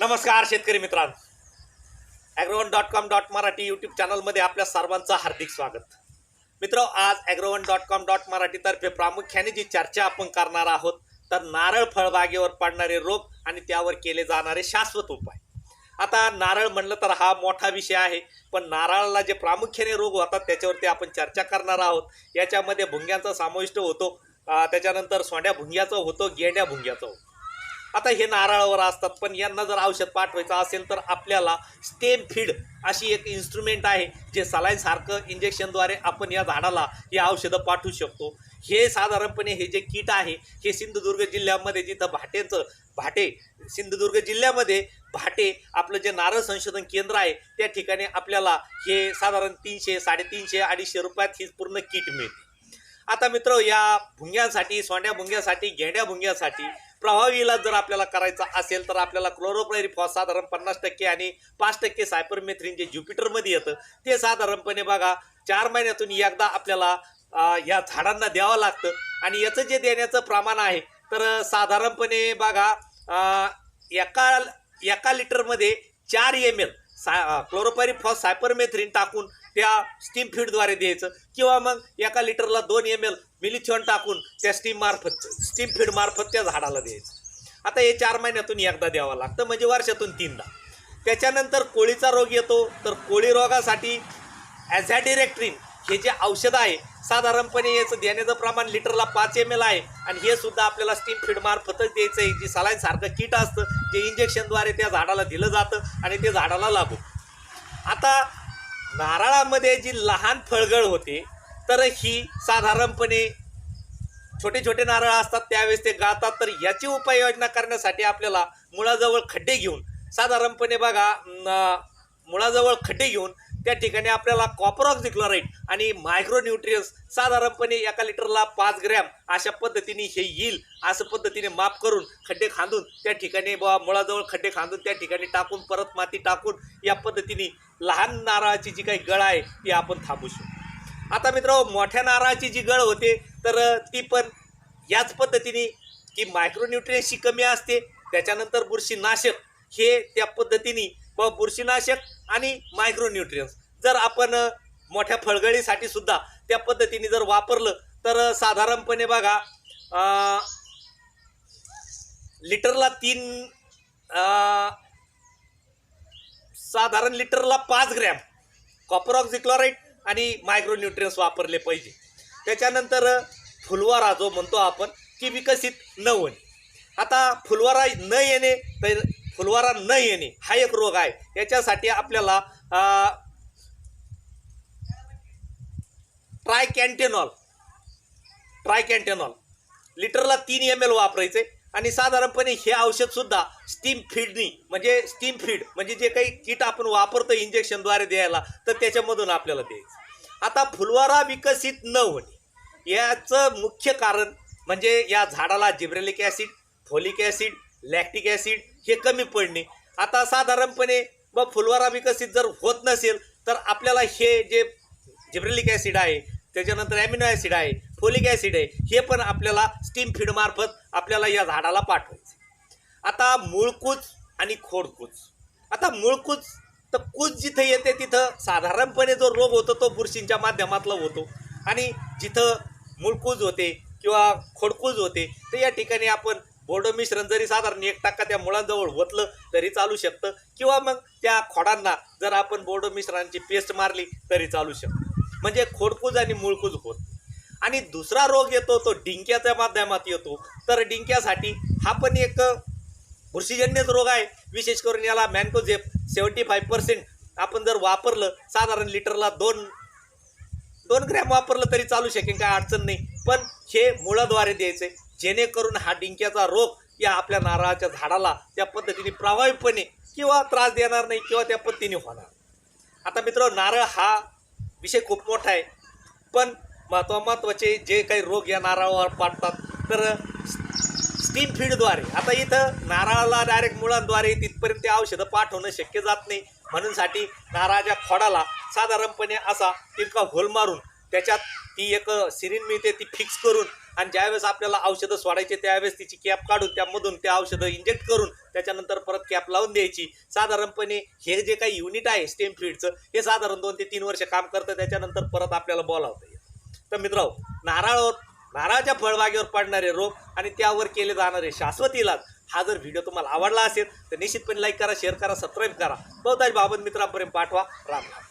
नमस्कार शेतकरी मित्रांनो. Agrowon dot com dot Marathi YouTube चॅनलमध्ये आपल्या सर्वांचं हार्दिक स्वागत. मित्र आज ॲग्रोवन डॉट कॉम डॉट मराठीतर्फे प्रामुख्याने जी चर्चा आपण करणार आहोत तर नारळ फळबागेवर पडणारे रोग आणि त्यावर केले जाणारे शाश्वत उपाय. आता नारळ म्हणलं तर हा मोठा विषय आहे पण नारळाला जे प्रामुख्याने रोग होतात त्याच्यावरती आपण चर्चा करणार आहोत. याच्यामध्ये भुंग्यांचा समाविष्ट होतो त्याच्यानंतर सोंड्या भुंग्याचं होतं गेंड्या भुंग्याचं होतो. आता हे नारळावर असतात पण यांना जर औषध पाठवायचं असेल तर आपल्याला स्टेम फीड अशी एक इन्स्ट्रुमेंट आहे जे सलाईनसारखं इंजेक्शनद्वारे आपण या झाडाला ही औषधं पाठवू शकतो. हे साधारणपणे हे जे किट आहे हे सिंधुदुर्ग जिल्ह्यामध्ये जिथं भाटेचं भाटे सिंधुदुर्ग जिल्ह्यामध्ये भाटे आपलं जे नारळ संशोधन केंद्र आहे त्या ठिकाणी आपल्याला हे साधारण तीनशे साडेतीनशे अडीचशे रुपयात ही पूर्ण किट मिळते. आता मित्र या भुंग्यांसाठी सोंड्या भुंग्यासाठी गेंड्या भुंग्यासाठी प्रभावी इलाज जर आपल्याला करायचा असेल तर आपल्याला क्लोरोप्लायरिफॉस साधारण पन्नास टक्के आणि पाच टक्के सायपरमेथ्रिन जे ज्युपिटरमध्ये येतं ते साधारणपणे बघा चार महिन्यातून एकदा आपल्याला या झाडांना द्यावं लागतं. आणि याचं जे देण्याचं प्रमाण आहे तर साधारणपणे बघा एका एका लिटरमध्ये चार एम एल सा क्लोरोपायरिफॉस सायपरमेथ्रिन टाकून त्या स्टीम फीडद्वारे द्यायचं. किंवा मग एका लिटरला दोन एम एल मिलिथ्यॉन टाकून त्या स्टीम मार्फत स्टीम फीड मार्फत त्या झाडाला द्यायचं. आता हे चार महिन्यातून एकदा द्यावं लागतं म्हणजे वर्षातून तीनदा. त्याच्यानंतर कोळीचा रोग येतो तर कोळी रोगासाठी ॲझॅडिरेक्ट्रीन हे जे औषध आहे साधारणपणे याचं देण्याचं प्रमाण लिटरला पाच एम एल आहे. आणि हे सुद्धा आपल्याला स्टीम फीडमार्फतच द्यायचं आहे जी सलाईनसारखं किट असतं जे इंजेक्शनद्वारे त्या झाडाला दिलं जातं आणि ते झाडाला लागू. आता नारळामध्ये जी लहान फळगळ होते तर ही साधारणपणे छोटे छोटे नारळ असतात त्यावेळेस ते गाळतात. तर याची उपाययोजना करण्यासाठी आपल्याला मुळाजवळ खड्डे घेऊन साधारणपणे बघा मुळाजवळ खड्डे घेऊन त्या ठिकाणी आपल्याला कॉपर ऑक्झिक्लोराईड आणि मायक्रोन्यूट्रियन्स साधारणपणे एका लिटरला पाच ग्रॅम अशा पद्धतीने हे येईल. असं पद्धतीने माप करून खड्डे खांदून त्या ठिकाणी बा मुळाजवळ खड्डे खांदून त्या ठिकाणी टाकून परत माती टाकून या पद्धतीने लहान नारळाची जी काही गळ आहे ती आपण थांबू शकतो. आता मित्र मोठ्या नारळाची जी गळ होते तर ती पण याच पद्धतीने की मायक्रोन्युट्रियन्सची कमी असते त्याच्यानंतर बुरशीनाशक हे त्या पद्धतीने व बुरशीनाशक आणि मायक्रोन्युट्रियन्स जर आपण मोठ्या फळगळीसाठी सुद्धा त्या पद्धतीने जर वापरलं तर साधारणपणे बघा लिटरला तीन साधारण लिटरला पाच ग्रॅम कॉपर ऑक्झिक्लोराईड आणि मायक्रोन्युट्रियन्स वापरले पाहिजे. त्याच्यानंतर फुलवारा जो म्हणतो आपण की विकसित न होणे. आता फुलवारा न येणे तर फुलवारा न येणे हा एक रोग आहे. याच्यासाठी आपल्याला अ, ट्रायकॅन्टेनॉल ट्रायकॅन्टेनॉल. लिटरला तीन एम एल वापरायचे आणि साधारणपणे हे औषधसुद्धा स्टीम फीडनी म्हणजे स्टीम फीड म्हणजे जे काही किट आपण वापरतो इंजेक्शनद्वारे द्यायला तर त्याच्यामधून आपल्याला द्यायचं. आता फुलवारा विकसित न होणे याचं मुख्य कारण म्हणजे या झाडाला gibberellic acid folic acid lactic acid हे कमी पडणे. आता साधारणपणे मग फुलवारा विकसित जर होत नसेल तर आपल्याला हे जे जिब्रेलिक ॲसिड आहे त्याच्यानंतर ॲमिनो ॲसिड आहे फोलिक ॲसिड आहे हे पण आपल्याला स्टीम फीडमार्फत आपल्याला या झाडाला पाठवायचं. आता मूळकूच आणि खोडकूच. आता मूळकूच तर कूच जिथं येते तिथं साधारणपणे जो रोग होतो तो बुरशींच्या माध्यमातला होतो. आणि जिथं मूळकूज होते किंवा खोडकूज होते तर या ठिकाणी आपण बोर्डो मिश्रण जरी साधारण एक टक्का त्या मुळांजवळ ओतलं तरी चालू शकतं. किंवा मग त्या खोडांना जर आपण बोर्डो मिश्रणाची पेस्ट मारली तरी चालू शकतं. म्हणजे खोडकूज आणि मूळकूज होत. आणि दुसरा रोग येतो तो डिंक्याच्या माध्यमात येतो. तर डिंक्यासाठी हा पण एक बुरशीजन्यच रोग आहे. विशेष करून याला मॅन्कोझेप सेवन्टी फाईव्ह पर्सेंट आपण जर वापरलं साधारण लिटरला दोन दोन ग्रॅम वापरलं तरी चालू शकेल काय अडचण नाही. पण हे मुळाद्वारे द्यायचे जेणेकरून हा डिंक्याचा रोग या आपल्या नारळाच्या झाडाला त्या पद्धतीने प्रभावीपणे किंवा त्रास देणार नाही किंवा त्या पद्धतीने होणार. आता मित्र नारळ हा विषय खूप मोठा आहे. पण महत्वा महत्त्वाचे जे काही रोग या नारळावर पाडतात तर स्टीम फीडद्वारे आता इथं नारळाला डायरेक्ट मुळांद्वारे तिथपर्यंत ते औषधं पाठवणं शक्य जात नाही. म्हणूनसाठी नारळाच्या खोडाला साधारणपणे असा तितका होल मारून त्याच्यात ती एक सिरीन मिळते ती फिक्स करून आणि ज्यावेळेस आपल्याला औषधं सोडायचे त्यावेळेस तिची कॅप काढून त्यामधून त्या औषधं इंजेक्ट करून त्याच्यानंतर परत कॅप लावून द्यायची. साधारणपणे हे जे काही युनिट आहे स्टेम फीडचं हे साधारण दोन ते तीन वर्ष काम करतं त्याच्यानंतर परत आपल्याला बोलावता येतं तर मित्र नारळावर नारळाच्या फळबागेवर पडणारे रोग आणि त्यावर केले जाणारे शाश्वत इलाज हा जर व्हिडिओ तुम्हाला आवडला असेल तर निश्चितपणे लाईक करा शेअर करा सबस्क्राईब करा. बहुतांश बाबत मित्रांपर्यंत पाठवा. राम राम.